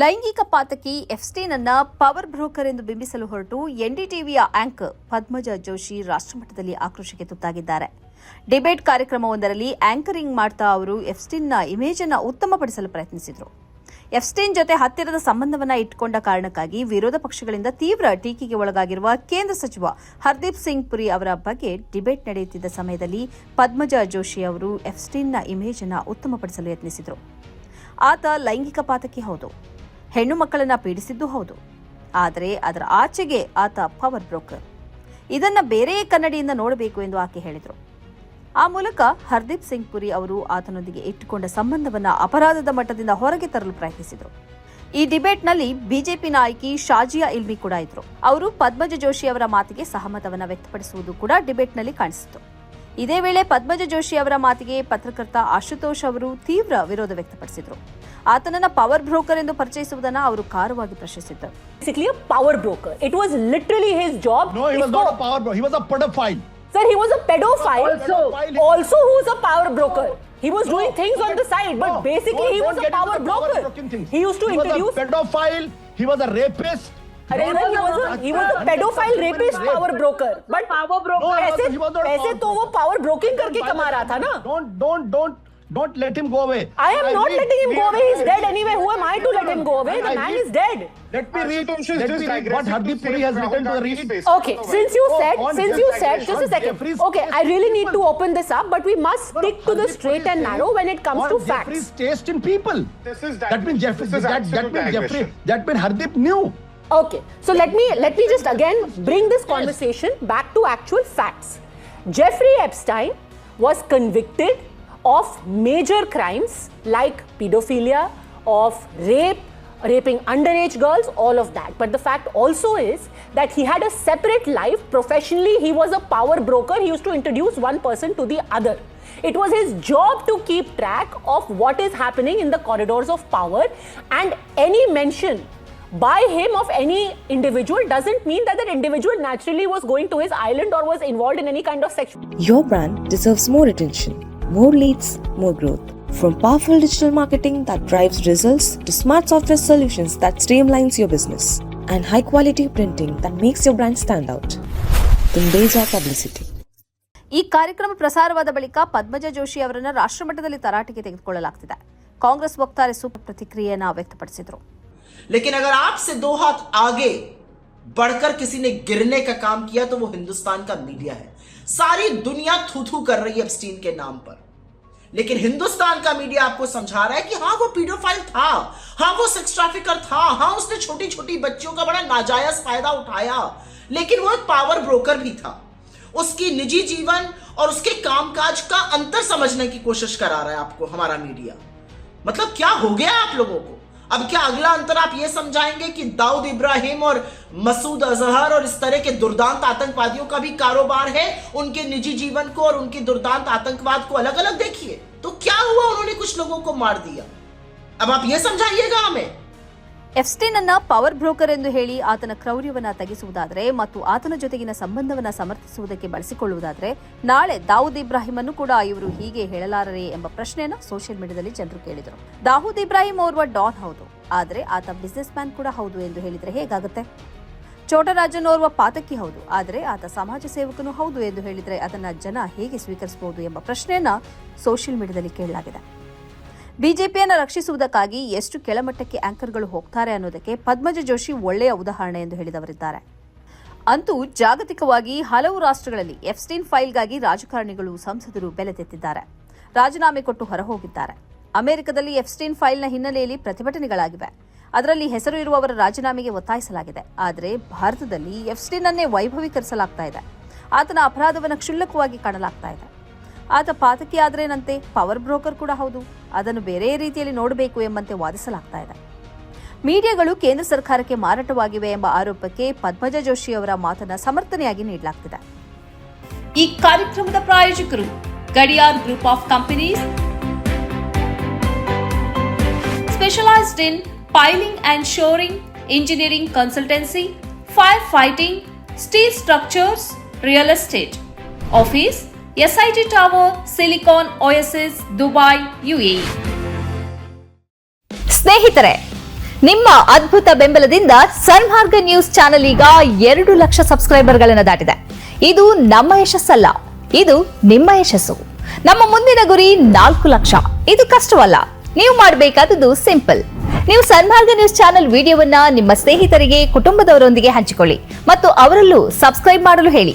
ಲೈಂಗಿಕ ಪಾತಕಿ ಎಫ್ಸ್ಟೀನ್ ಅನ್ನ power broker ಎಂದು ಬಿಂಬಿಸಲು ಹೊರಟು ಎನ್ಡಿಟಿವಿಯ ಆಂಕರ್ ಪದ್ಮಜ ಜೋಶಿ ರಾಷ್ಟ್ರಮಟ್ಟದಲ್ಲಿ ಆಕ್ರೋಶಕ್ಕೆ ತುತ್ತಾಗಿದ್ದಾರೆ. ಡಿಬೇಟ್ ಕಾರ್ಯಕ್ರಮವೊಂದರಲ್ಲಿ ಆಂಕರಿಂಗ್ ಮಾಡ್ತಾ ಅವರು ಎಫ್ಸ್ಟೀನ್ನ ಇಮೇಜ್ ಅನ್ನು ಉತ್ತಮಪಡಿಸಲು ಪ್ರಯತ್ನಿಸಿದರು. ಎಫ್ಸ್ಟೀನ್ ಜೊತೆ ಹತ್ತಿರದ ಸಂಬಂಧವನ್ನ ಇಟ್ಟುಕೊಂಡ ಕಾರಣಕ್ಕಾಗಿ ವಿರೋಧ ಪಕ್ಷಗಳಿಂದ ತೀವ್ರ ಟೀಕೆಗೆ ಒಳಗಾಗಿರುವ ಕೇಂದ್ರ ಸಚಿವ ಹರ್ದೀಪ್ ಸಿಂಗ್ ಪುರಿ ಅವರ ಬಗ್ಗೆ ಡಿಬೇಟ್ ನಡೆಯುತ್ತಿದ್ದ ಸಮಯದಲ್ಲಿ ಪದ್ಮಜ ಜೋಶಿ ಅವರು ಎಫ್ಸ್ಟೀನ್ನ ಇಮೇಜ್ ಅನ್ನು ಉತ್ತಮಪಡಿಸಲು ಯತ್ನಿಸಿದರು. ಆತ ಲೈಂಗಿಕ ಪಾತಕಿ ಹೌದು. ಹೆಣ್ಣು ಮಕ್ಕಳನ್ನ ಪೀಡಿಸಿದ್ದು ಹೌದು. ಆದರೆ ಅದರ ಆಚೆಗೆ ಆತ ಪವರ್ ಬ್ರೋಕರ್. ಇದನ್ನ ಬೇರೆ ಕನ್ನಡಿಯಿಂದ ನೋಡಬೇಕು ಎಂದು ಆಕೆ ಹೇಳಿದರು. ಆ ಮೂಲಕ ಹರ್ದೀಪ್ ಸಿಂಗ್ ಪುರಿ ಅವರು ಆತನೊಂದಿಗೆ ಇಟ್ಟುಕೊಂಡ ಸಂಬಂಧವನ್ನ ಅಪರಾಧದ ಮಟ್ಟದಿಂದ ಹೊರಗೆ ತರಲು ಪ್ರಯತ್ನಿಸಿದರು. ಈ ಡಿಬೇಟ್ನಲ್ಲಿ ಬಿಜೆಪಿ ನಾಯಕಿ ಶಾಜಿಯಾ ಇಲ್ಮಿ ಕೂಡ ಇದ್ರು. ಅವರು ಪದ್ಮಜ ಜೋಶಿ ಅವರ ಮಾತಿಗೆ ಸಹಮತವನ್ನು ವ್ಯಕ್ತಪಡಿಸುವುದು ಕೂಡ ಡಿಬೇಟ್ನಲ್ಲಿ ಕಾಣಿಸಿತು ಇದೇ ವೇಳೆ ಪದ್ಮಜ ಜೋಶಿ ಅವರ ಮಾತಿಗೆ ಪತ್ರಕರ್ತ ಆಶುತೋಷ್ ಅವರು ತೀವ್ರ ವಿರೋಧ ವ್ಯಕ್ತಪಡಿಸಿದರು. ಆತನನ್ನ ಪವರ್ ಬ್ರೋಕರ್ ಎಂದು ಪರಿಚಯಿಸುವುದನ್ನ ಅವರು ಖಾರವಾಗಿ ಪ್ರಶ್ನಿಸಿದ್ದರು basically a power broker. It was literally his job. No, he was Isco- not a power bro. He was a pedophile. Sir, he was a pedophile. Also- also, who was a power broker. He was doing things on the side, but No, basically he don't was a get into power the broker. broking things. He used to he introduce. Was a pedophile. He was a rapist. अरे No, sir, he no, was no, a, no, he was a no, pedophile no, rapist rape. power broker. But power broker. No, पैसे he was not a पैसे power तो वो broker. power broking करके कमा रहा था ना. Don't, don't, don't, don't let him go away. I am not read- letting him go away. He's dead anyway. Who am I to let him go away? The I man read- is dead. Let me read, Ashutosh is let just me read what digressing Hardeep Puri has written to the Gandhi's read. Okay, since you said, on since you said, just a second. Okay, I really need to open this up, but we must No, no, stick to the straight and narrow when it comes on to Jeffrey's facts. taste in people. This is That means Jeffrey, this is that, that means Jeffrey, that means Hardeep knew. Okay, so let me let me just again bring this conversation back to actual facts. Jeffrey Epstein was convicted of major crimes like pedophilia, of rape, raping underage girls, all of that. But the fact also is that he had a separate life. Professionally, he was a power broker. He used to introduce one person to the other. It was his job to keep track of what is happening in the corridors of power, and any mention by him of any individual doesn't mean that that individual naturally was going to his island or was involved in any kind of sexual. Your brand deserves more attention, more leads, more growth. From powerful digital marketing that drives results to smart software solutions that streamlines your business and high quality printing that makes your brand stand out. Tundeja Publicity. ಈ ಕಾರ್ಯಕ್ರಮ ಪ್ರಸಾರವಾದ ಬಳಿಕ ಪದ್ಮಜ ಜೋಶಿ ಅವರನ್ನ ರಾಷ್ಟ್ರಮಟ್ಟದಲ್ಲಿ ತರಾಟೆಗೆ ತೆಗೆದುಕೊಳ್ಳಲಾಗ್ತಿದೆ ಕಾಂಗ್ರೆಸ್ ವಕ್ತಾರೆ ಸೂಕ್ತ ಪ್ರತಿಕ್ರಿಯೆಯನ್ನ ವ್ಯಕ್ತಪಡಿಸಿದರು लेकिन अगर आपसे दो हाथ आगे बढ़कर किसी ने गिरने का काम किया तो वो हिंदुस्तान का मीडिया है। सारी दुनिया थू थू कर रही है एप्स्टीन के नाम पर। लेकिन हिंदुस्तान का मीडिया आपको समझा रहा है कि हाँ वो पीडोफाइल था। हाँ वो सेक्स ट्रैफिकर था। हाँ उसने छोटी छोटी बच्चियों का बड़ा नाजायज फ़ायदा उठाया। लेकिन वो एक पावर ब्रोकर भी था। उसकी निजी जीवन और उसके कामकाज का अंतर समझने की कोशिश करा रहा है आपको, हमारा मीडिया। मतलब क्या हो गया आप लोगों को? अब क्या अगला अंतर आप ये समझाएँगे कि दाऊद इब्राहिम और मसूद अजहर और इस तरह के दुर्दांत आतंकवादियों का भी कारोबार है? उनके निजी जीवन को और उनके दुर्दांत आतंकवाद को अलग अलग देखिए। तो क्या हुआ? उन्होंने कुछ लोगों को मार दिया। अब आप यह समझाइएगा हमें। ಎಫ್ಸ್ಟೀನ್ ಅನ್ನ ಪವರ್ ಬ್ರೋಕರ್ ಎಂದು ಹೇಳಿ ಆತನ ಕ್ರೌರ್ಯವನ್ನ ತಗ್ಗಿಸುವುದಾದರೆ ಮತ್ತು ಆತನ ಜೊತೆಗಿನ ಸಂಬಂಧವನ್ನ ಸಮರ್ಥಿಸುವುದಕ್ಕೆ ಬಳಸಿಕೊಳ್ಳುವುದಾದರೆ ನಾಳೆ ದಾವೂದ್ ಇಬ್ರಾಹಿಂ ಅನ್ನು ಕೂಡ ಇವರು ಹೀಗೆ ಹೇಳಲಾರರೇ ಎಂಬ ಪ್ರಶ್ನೆಯನ್ನು ಸೋಷಿಯಲ್ ಮೀಡಿಯಾದಲ್ಲಿ ಜನರು ಕೇಳಿದರು. ದಾವೂದ್ ಇಬ್ರಾಹಿಂ ಓರ್ವ ಡಾನ್ ಹೌದು. ಆದರೆ ಆತ ಬಿಸ್ನೆಸ್ ಮ್ಯಾನ್ ಕೂಡ ಹೌದು ಎಂದು ಹೇಳಿದರೆ ಹೇಗಾಗುತ್ತೆ? ಚೋಟರಾಜನ್ ಓರ್ವ ಪಾತಕಿ ಹೌದು. ಆದರೆ ಆತ ಸಮಾಜ ಸೇವಕನು ಹೌದು ಎಂದು ಹೇಳಿದರೆ ಅದನ್ನು ಜನ ಹೇಗೆ ಸ್ವೀಕರಿಸಬಹುದು ಎಂಬ ಪ್ರಶ್ನೆಯನ್ನು ಸೋಷಿಯಲ್ ಮೀಡಿಯಾದಲ್ಲಿ ಕೇಳಲಾಗಿದೆ. ಬಿಜೆಪಿಯನ್ನು ರಕ್ಷಿಸುವುದಕ್ಕಾಗಿ ಎಷ್ಟು ಕೆಳಮಟ್ಟಕ್ಕೆ ಆಂಕರ್ಗಳು ಹೋಗ್ತಾರೆ ಅನ್ನೋದಕ್ಕೆ ಪದ್ಮಜ ಜೋಶಿ ಒಳ್ಳೆಯ ಉದಾಹರಣೆ ಎಂದು ಹೇಳಿದವರಿದ್ದಾರೆ. ಅಂತೂ ಜಾಗತಿಕವಾಗಿ ಹಲವು ರಾಷ್ಟ್ರಗಳಲ್ಲಿ ಎಫ್ಸ್ಟೀನ್ ಫೈಲ್ಗಾಗಿ ರಾಜಕಾರಣಿಗಳು ಸಂಸದರು ಬೆಲೆ ತೆತ್ತಿದ್ದಾರೆ. ರಾಜೀನಾಮೆ ಕೊಟ್ಟು ಹೊರಹೋಗಿದ್ದಾರೆ. ಅಮೆರಿಕದಲ್ಲಿ ಎಫ್ಸ್ಟೀನ್ ಫೈಲ್ನ ಹಿನ್ನೆಲೆಯಲ್ಲಿ ಪ್ರತಿಭಟನೆಗಳಾಗಿವೆ. ಅದರಲ್ಲಿ ಹೆಸರು ಇರುವವರ ರಾಜೀನಾಮೆಗೆ ಒತ್ತಾಯಿಸಲಾಗಿದೆ. ಆದರೆ ಭಾರತದಲ್ಲಿ ಎಫ್ಸ್ಟೀನ್ ಅನ್ನೇ ವೈಭವೀಕರಿಸಲಾಗ್ತಾ ಇದೆ. ಆತನ ಅಪರಾಧವನ್ನು ಕ್ಷುಲ್ಲಕವಾಗಿ ಕಾಣಲಾಗ್ತಾ ಇದೆ. ಆತ ಪಾತಕಿ ಆದರೇನಂತೆ? ಪವರ್ ಬ್ರೋಕರ್ ಕೂಡ ಹೌದು. ಅದನ್ನು ಬೇರೆ ರೀತಿಯಲ್ಲಿ ನೋಡಬೇಕು ಎಂಬಂತೆ ವಾದಿಸಲಾಗ್ತಾ ಇದೆ. ಮೀಡಿಯಾಗಳು ಕೇಂದ್ರ ಸರ್ಕಾರಕ್ಕೆ ಮಾರಾಟವಾಗಿವೆ ಎಂಬ ಆರೋಪಕ್ಕೆ ಪದ್ಮಜ ಜೋಶಿ ಅವರ ಮಾತನ್ನ ಸಮರ್ಥನೆಯಾಗಿ ನೀಡಲಾಗ್ತಿದೆ. ಈ ಕಾರ್ಯಕ್ರಮದ ಪ್ರಾಯೋಜಕರು Gadiyar group of companies, specialised in piling and shoring, engineering consultancy, fire fighting, steel structures, real estate Office SIT tower silicon Oasis, Dubai U A E ಸ್ನೇಹಿತರೆ ನಿಮ್ಮ ಅದ್ಭುತ ಬೆಂಬಲದಿಂದ ಸನ್ಮಾರ್ಗ ನ್ಯೂಸ್ ಚಾನೆಲ್ ಈಗ ಎರಡು ಲಕ್ಷ ಸಬ್ಸ್ಕ್ರೈಬರ್ಗಳನ್ನು ದಾಟಿದೆ. ಇದು ನಮ್ಮ ಯಶಸ್ಸಲ್ಲ ಇದು ನಿಮ್ಮ ಯಶಸ್ಸು. ನಮ್ಮ ಮುಂದಿನ ಗುರಿ ನಾಲ್ಕು ಲಕ್ಷ. ಇದು ಕಷ್ಟವಲ್ಲ ನೀವು ಮಾಡಬೇಕಾದದ್ದು ಸಿಂಪಲ್. ನೀವು ಸನ್ಮಾರ್ಗ ನ್ಯೂಸ್ ಚಾನೆಲ್ ವಿಡಿಯೋವನ್ನ ನಿಮ್ಮ ಸ್ನೇಹಿತರಿಗೆ ಕುಟುಂಬದವರೊಂದಿಗೆ ಹಂಚಿಕೊಳ್ಳಿ ಮತ್ತು ಅವರಲ್ಲೂ ಸಬ್ಸ್ಕ್ರೈಬ್ ಮಾಡಲು ಹೇಳಿ.